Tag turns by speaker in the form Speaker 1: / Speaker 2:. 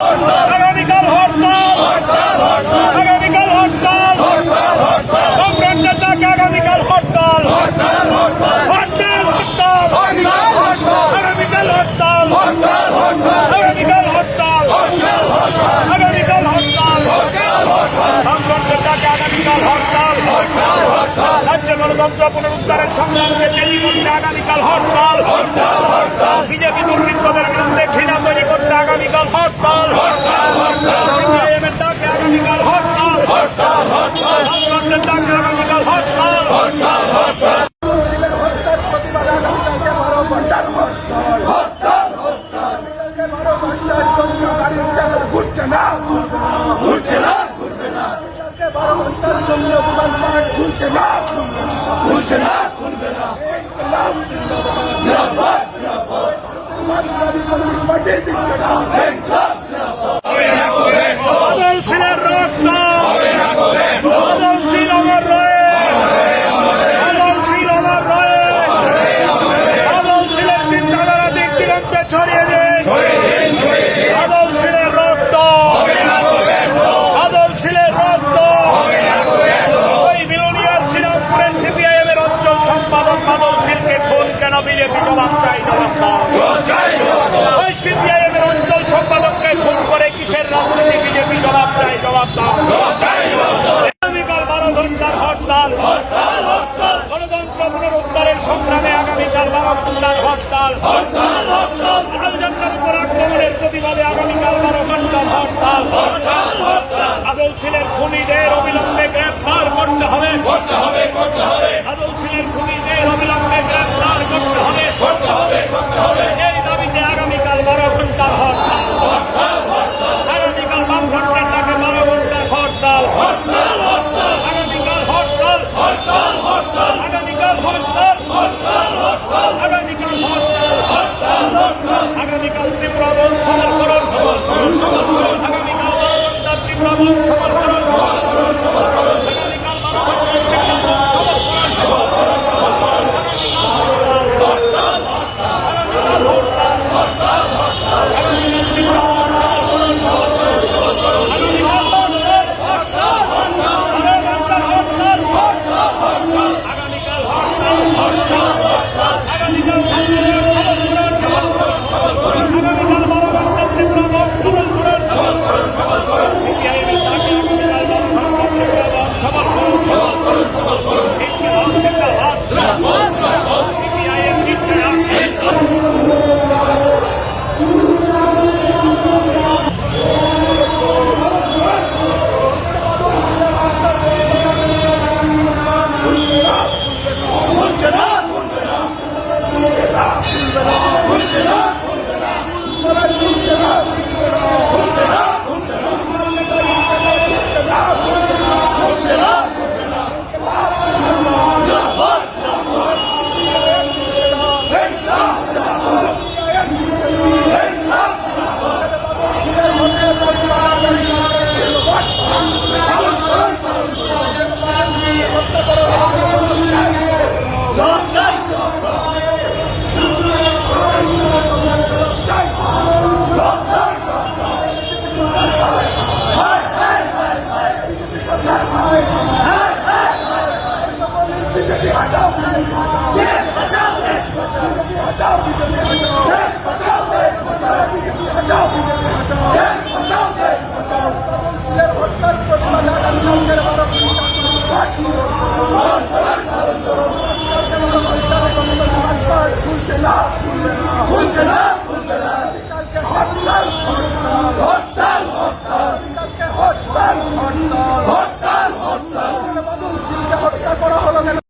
Speaker 1: আগামীকাল হরতাল। আগামীকাল হরতাল। কমরেডদের ডাকে আগামীকাল হরতাল। হরতাল হরতাল। আগামীকাল হরতাল। আগামীকাল হরতাল। আগামীকাল হরতাল। কমরেডদের ডাকে আগামীকাল হরতাল। রাজ্য গণতন্ত্র পুনরুদ্ধারের সংগ্রামকে আগামীকাল হরতাল। বিজেপি দুর্বৃত্তদের বিরুদ্ধে ঘৃণা তৈরি করতে আগামীকাল হরতাল CPIM এর ডাকে আগামীকাল হরতাল সংগঠনের ডাকে আগামীকাল হরতাল
Speaker 2: ছিলেন হত্যার প্রতিবাদে আগামীকালকে বারো ঘণ্টার হরতাল হরতাল হরতাল বারো ঘণ্টার জন্য গাড়ির চাকা ঘুরছে না ঘুরছে না ঘুরবে না বারো ঘণ্টার জন্য দিচ্ছে না
Speaker 1: বিজেপি জবাব চাই, জবাব ওই সিপিআইএম এর অঞ্চল সম্পাদককে খুন করে কিসের রাজনীতি বিজেপি জবাব চাই, জবাব আগামীকাল বারো ঘণ্টার হরতাল। গণতন্ত্র পুনরুদ্ধারের সংগ্রামে আগামীকাল বারো ঘণ্টার হরতাল। লালঝান্ডার উপর আক্রমণের প্রতিবাদে আগামীকাল বারো ঘণ্টার হরতাল। আদল ছিলেন খুনিদের অবিলম্বে গ্রেফতার করতে হবে করতে হবে করতে হবে। আদল ছিলেন খুনিদের অবিলম্বে গ্রেফতার করতে হবে করতে হবে করতে হবে এই দাবিতে আগামীকাল বারো ঘণ্টার হরতাল আগামীকাল বাম ঘণ্টার ডাকে বারো ঘণ্টার হরতাল আগামীকাল হরতাল হরতাল হরতাল আগামীকাল হরতাল হরতাল হরতাল আগামীকাল হরতাল হরতাল হরতাল আগামীকাল ত্রিপুরা বন সমর্পণ সমর্পণ আগামীকাল ত্রিপুরা বন না
Speaker 2: ঘুরবে না ঘুরছে না ঘুরছে না ঘুরবে না গাড়ির চাকা ঘুরছে না ঘুরছে না ঘুরবে না জিন্দাবাদ জিন্দাবাদ ইনকলাব জিন্দাবাদ ইনকলাব জিন্দাবাদ জব চাই জব চাই জব চাই বিজেপি হটাও দেশ বাঁচাও দেশ বাঁচাও বিজেপি হটাও বিজেপি হটাও দেশ বাঁচাও দেশ বাঁচাও বিজেপি হটাও বিজেপি হটাও দেশ বাঁচাও দেশ বাঁচাও কাউন্সিলের হত্যার প্রতিবাদ আগামীকালকের বারো খুলছে না খুলছে না